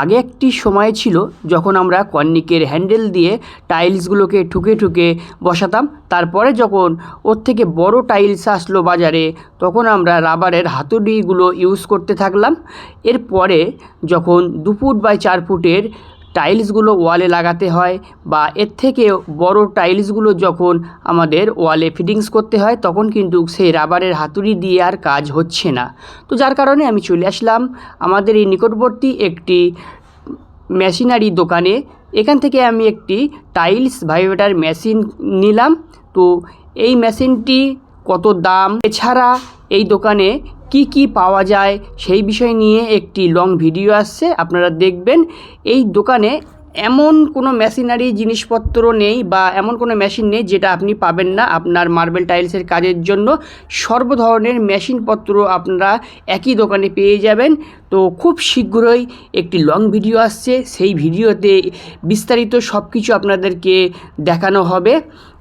আগে একটি সময় ছিল যখন আমরা কর্নিকের হ্যান্ডেল দিয়ে টাইলসগুলোকে ঠুকে ঠুকে বসাতাম। তারপরে যখন ওর থেকে বড় টাইলস আসলো বাজারে, তখন আমরা রাবারের হাতুড়িগুলো ইউজ করতে থাকলাম। এরপরে যখন দু ফুট বাই চার ফুটের টাইলসগুলো ওয়ালে লাগাতে হয় বা এর থেকে বড় টাইলসগুলো যখন আমাদের ওয়ালে ফিটিংস করতে হয়, তখন কিন্তু সেই রাবারের হাতুড়ি দিয়ে আর কাজ হচ্ছে না। তো যার কারণে আমি চলে আসলাম আমাদের এই নিকটবর্তী একটি মেশিনারি দোকানে। এখান থেকে আমি একটি টাইলস ভাইব্রেটার মেশিন নিলাম। তো এই মেশিনটি কত দাম? এছাড়া এই দোকানে কি কি পাওয়া যায় সেই বিষয় নিয়ে একটি লং ভিডিও আসছে, আপনারা দেখবেন। এই দোকানে এমন কোনো মেশিনারি জিনিসপত্র নেই বা এমন কোনো মেশিন নেই যেটা আপনি পাবেন না আপনার মার্বেল টাইলসের কাজের জন্য। সর্ব ধরনের মেশিনপত্র আপনারা একই দোকানে পেয়ে যাবেন। তো খুব শীঘ্রই একটি লং ভিডিও আসছে। সেই ভিডিওতে বিস্তারিত সব কিছু আপনাদেরকে দেখানো হবে।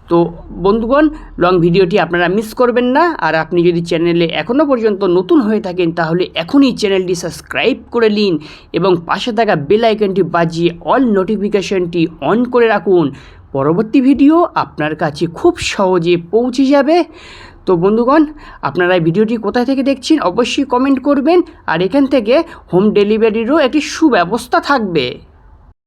তো বন্ধুগণ লং ভিডিওটি আপনারা মিস করবেন না। আর আপনি যদি চ্যানেলে এখনও পর্যন্ত নতুন হয়ে থাকেন, তাহলে এখনই চ্যানেলটি সাবস্ক্রাইব করে নিন এবং পাশে থাকা বেল আইকনটি বাজিয়ে অল নোটিফিকেশনটি অন করে রাখুন। পরবর্তী ভিডিও আপনার কাছে খুব সহজে পৌঁছে যাবে। তো বন্ধুগণ, আপনারা এই ভিডিওটি কোথায় থেকে দেখছেন অবশ্যই কমেন্ট করবেন। আর এখান থেকে হোম ডেলিভারিরও একটি সুব্যবস্থা থাকবে।